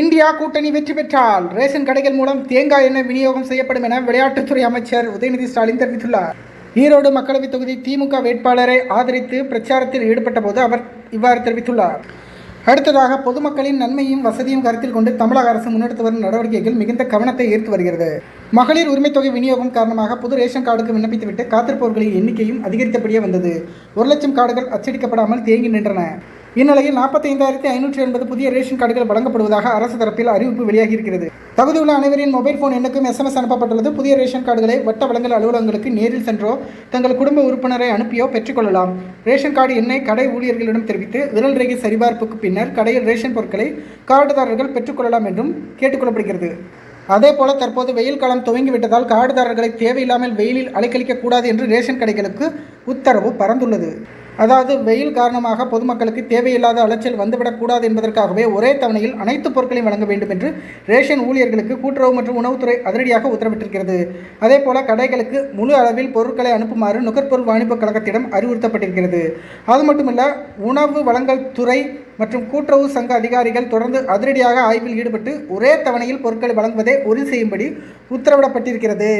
India கூட்டணி வெற்றி பெற்றால் ரேஷன் கடைகள் மூலம் தேங்காய் எண்ணெய் விநியோகம் செய்யப்படும் என விளையாட்டுத்துறை அமைச்சர் உதயநிதி ஸ்டாலின் தெரிவித்துள்ளார். ஈரோடு மக்களவைத் தொகுதி திமுக வேட்பாளரை ஆதரித்து பிரச்சாரத்தில் ஈடுபட்ட போது அவர் இவ்வாறு தெரிவித்துள்ளார். அடுத்ததாக பொதுமக்களின் நன்மையும் வசதியும் கருத்தில் கொண்டு தமிழக அரசு முன்னெடுத்து வரும் நடவடிக்கைகள் மிகுந்த கவனத்தை ஈர்த்து வருகிறது. மகளிர் உரிமைத்தொகை விநியோகம் காரணமாக புது ரேஷன் கார்டுக்கு விண்ணப்பித்துவிட்டு காத்திருப்பவர்களின் எண்ணிக்கையும் அதிகரித்தபடியே வந்தது. ஒரு லட்சம் கார்டுகள் அச்சடிக்கப்படாமல் தேங்கி நின்றன. இந்நிலையில் நாற்பத்தி ஐந்தாயிரத்தி ஐநூற்றி எண்பது புதிய ரேஷன் கார்டுகள் வழங்கப்படுவதாக அரசு தரப்பில் அறிவிப்பு வெளியாகியிருக்கிறது. தகுதியுள்ள அனைவரின் மொபைல் போன் எண்ணுக்கும் எஸ்எம்எஸ் அனுப்பப்பட்டுள்ளது. புதிய ரேஷன் கார்டுகளை வட்ட வழங்கல் அலுவலகங்களுக்கு நேரில் சென்றோ தங்கள் குடும்ப உறுப்பினரை அனுப்பியோ பெற்றுக்கொள்ளலாம். ரேஷன் கார்டு எண்ணை கடை ஊழியர்களிடம் தெரிவித்து விரல் ரேகை சரிபார்ப்புக்கு பின்னர் கடையில் ரேஷன் பொருட்களை கார்டுதாரர்கள் பெற்றுக்கொள்ளலாம் என்றும் கேட்டுக்கொள்ளப்படுகிறது. அதே போல தற்போது வெயில் காலம் துவங்கிவிட்டதால் காடுதாரர்களை தேவையில்லாமல் வெயிலில் அலைக்கழிக்க கூடாது என்று ரேஷன் கடைகளுக்கு உத்தரவு பறந்துள்ளது. அதாவது வெயில் காரணமாக பொதுமக்களுக்கு தேவையில்லாத அலைச்சல் வந்துவிடக்கூடாது என்பதற்காகவே ஒரே தவணையில் அனைத்து பொருட்களையும் வழங்க வேண்டும் என்று ரேஷன் ஊழியர்களுக்கு கூட்டுறவு மற்றும் உணவுத்துறை அதிரடியாக உத்தரவிட்டிருக்கிறது. அதேபோல கடைகளுக்கு முழு அளவில் பொருட்களை அனுப்புமாறு நுகர்பொருள் வாணிபக் கழகத்திடம் அறிவுறுத்தப்பட்டிருக்கிறது. அது மட்டுமல்ல உணவு வழங்கல் துறை மற்றும் கூட்டுறவு சங்க அதிகாரிகள் தொடர்ந்து அதிரடியாக ஆய்வில் ஈடுபட்டு ஒரே தவணையில் பொருட்களை வழங்குவதை உறுதி செய்யும்படி உத்தரவிடப்பட்டிருக்கிறது.